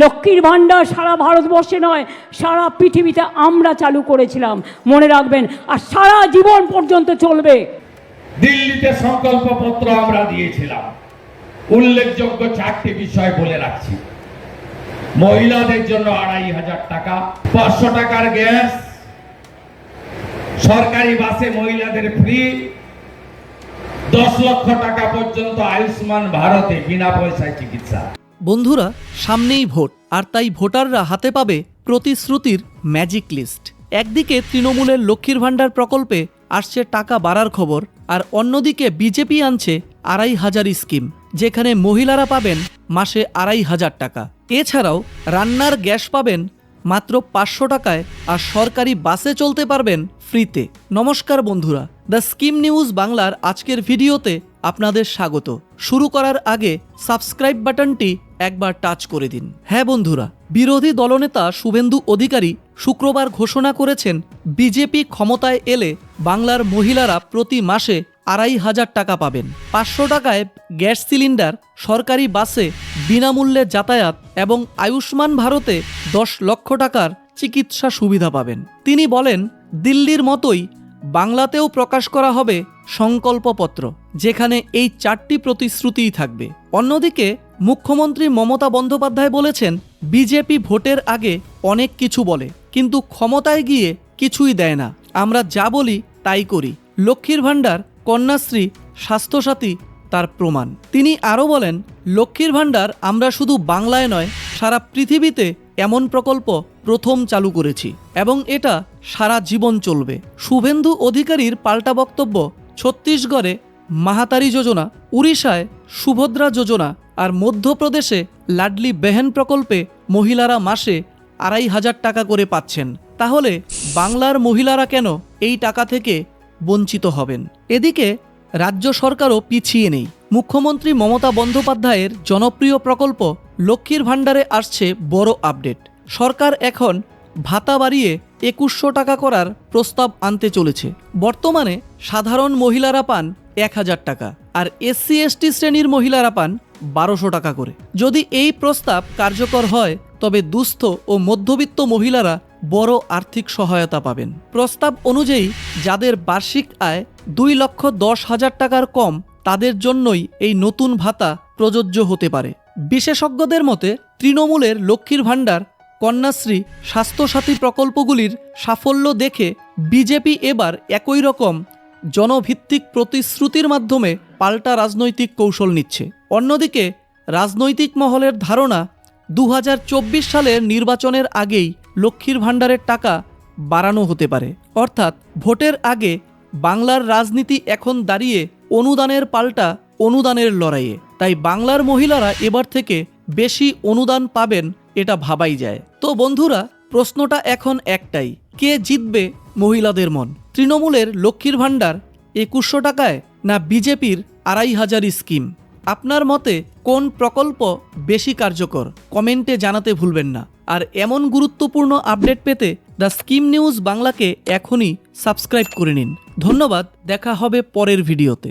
লক্ষ্মীর ভাণ্ডার সারা ভারতবর্ষে নয়, সারা পৃথিবীতে আমরা চালু করেছিলাম। মনে রাখবেন, আর সারা জীবন পর্যন্ত চলবে। দিল্লিতে সংকল্পপত্র আমরা দিয়েছিলাম। উল্লেখযোগ্য চারটি বিষয় বলে রাখছি। মহিলাদের জন্য আড়াই হাজার টাকা, পাঁচশো টাকার গ্যাস, সরকারি বাসে মহিলাদের ফ্রি, দশ লক্ষ টাকা পর্যন্ত আয়ুষ্মান ভারতে বিনা পয়সায় চিকিৎসা। বন্ধুরা, সামনেই ভোট, আর তাই ভোটাররা হাতে পাবে প্রতিশ্রুতির ম্যাজিক লিস্ট একদিকে তৃণমূলের লক্ষ্মীর ভাণ্ডার প্রকল্পে আসছে টাকা বাড়ার খবর, আর অন্যদিকে বিজেপি আনছে আড়াই হাজার স্কিম, যেখানে মহিলারা পাবেন মাসে আড়াই হাজার টাকা। এছাড়াও রান্নার গ্যাস পাবেন মাত্র পাঁচশো টাকায়, আর সরকারি বাসে চলতে পারবেন ফ্রিতে। নমস্কার বন্ধুরা, দ্য স্কিম নিউজ বাংলার আজকের ভিডিওতে আপনাদের স্বাগত। শুরু করার আগে সাবস্ক্রাইব বাটনটি একবার টাচ করে দিন। হ্যাঁ বন্ধুরা, বিরোধী দলনেতা শুভেন্দু অধিকারী শুক্রবার ঘোষণা করেছেন, বিজেপি ক্ষমতায় এলে বাংলার মহিলারা প্রতি মাসে আড়াই হাজার টাকা পাবেন। পাঁচশো টাকায় গ্যাস সিলিন্ডার, সরকারি বাসে বিনামূল্যে যাতায়াত এবং আয়ুষ্মান ভারতে দশ লক্ষ টাকার চিকিৎসা সুবিধা পাবেন। তিনি বলেন, দিল্লির মতোই বাংলাতেও প্রকাশ করা হবে সংকল্পপত্র, যেখানে এই চারটি প্রতিশ্রুতিই থাকবে। অন্যদিকে, মুখ্যমন্ত্রী মমতা বন্দ্যোপাধ্যায় বলেছেন, বিজেপি ভোটের আগে অনেক কিছু বলে, কিন্তু ক্ষমতায় গিয়ে কিছুই দেয় না। আমরা যা বলি, তাই করি। লক্ষ্মীর ভাণ্ডার, কন্যাশ্রী, স্বাস্থ্যসাথী, তার প্রমাণ। তিনি আরও বলেন, লক্ষ্মীর ভাণ্ডার আমরা শুধু বাংলায় নয়, সারা পৃথিবীতে এমন প্রকল্প প্রথম চালু করেছি এবং এটা সারা জীবন চলবে। শুভেন্দু অধিকারীর পাল্টা বক্তব্য, ছত্তিশগড়ে মাহাতারি যোজনা, উড়িষ্যায় সুভদ্রা যোজনা আর মধ্যপ্রদেশে লাডলি বেহেন প্রকল্পে মহিলারা মাসে আড়াই হাজার টাকা করে পাচ্ছেন। তাহলে বাংলার মহিলারা কেন এই টাকা থেকে বঞ্চিত হবেন? এদিকে রাজ্য সরকারও পিছিয়ে নেই। মুখ্যমন্ত্রী মমতা বন্দ্যোপাধ্যায়ের জনপ্রিয় প্রকল্প লক্ষ্মীর ভাণ্ডারে আসছে বড় আপডেট। সরকার এখন ভাতা বাড়িয়ে একুশশো টাকা করার প্রস্তাব আনতে চলেছে। বর্তমানে সাধারণ মহিলারা পান এক হাজার টাকা আর এসসি, এসটি শ্রেণির মহিলারা পান বারোশো টাকা করে। যদি এই প্রস্তাব কার্যকর হয়, তবে দুস্থ ও মধ্যবিত্ত মহিলারা বড় আর্থিক সহায়তা পাবেন। প্রস্তাব অনুযায়ী যাদের বার্ষিক আয় দুই লক্ষ দশ হাজার টাকার কম, তাদের জন্যই এই নতুন ভাতা প্রযোজ্য হতে পারে। বিশেষজ্ঞদের মতে, তৃণমূলের লক্ষ্মীর ভাণ্ডার কন্যাশ্রী স্বাস্থ্যসাথী প্রকল্পগুলির সাফল্য দেখে বিজেপি এবার একই রকম জনভিত্তিক প্রতিশ্রুতির মাধ্যমে পাল্টা রাজনৈতিক কৌশল নিচ্ছে। অন্যদিকে রাজনৈতিক মহলের ধারণা দু হাজার চব্বিশ সালের নির্বাচনের আগেই লক্ষ্মীর ভাণ্ডারের টাকা বাড়ানো হতে পারে। অর্থাৎ ভোটের আগে বাংলার রাজনীতি এখন দাঁড়িয়ে অনুদানের পাল্টা অনুদানের লড়াইয়ে। তাই বাংলার মহিলারা এবার থেকে বেশি অনুদান পাবেন এটা ভাবাই যায়। তো বন্ধুরা, প্রশ্নটা এখন একটাই, কে জিতবে মহিলাদের মন? তৃণমূলের লক্ষ্মীর ভাণ্ডার একুশশো টাকায় না বিজেপির আড়াই হাজার স্কিম? আপনার মতে কোন প্রকল্প বেশি কার্যকর? কমেন্টে জানাতে ভুলবেন না। আর এমন গুরুত্বপূর্ণ আপডেট পেতে দ্য স্কিম নিউজ বাংলাকে এখনই সাবস্ক্রাইব করে নিন। ধন্যবাদ, দেখা হবে পরের ভিডিওতে।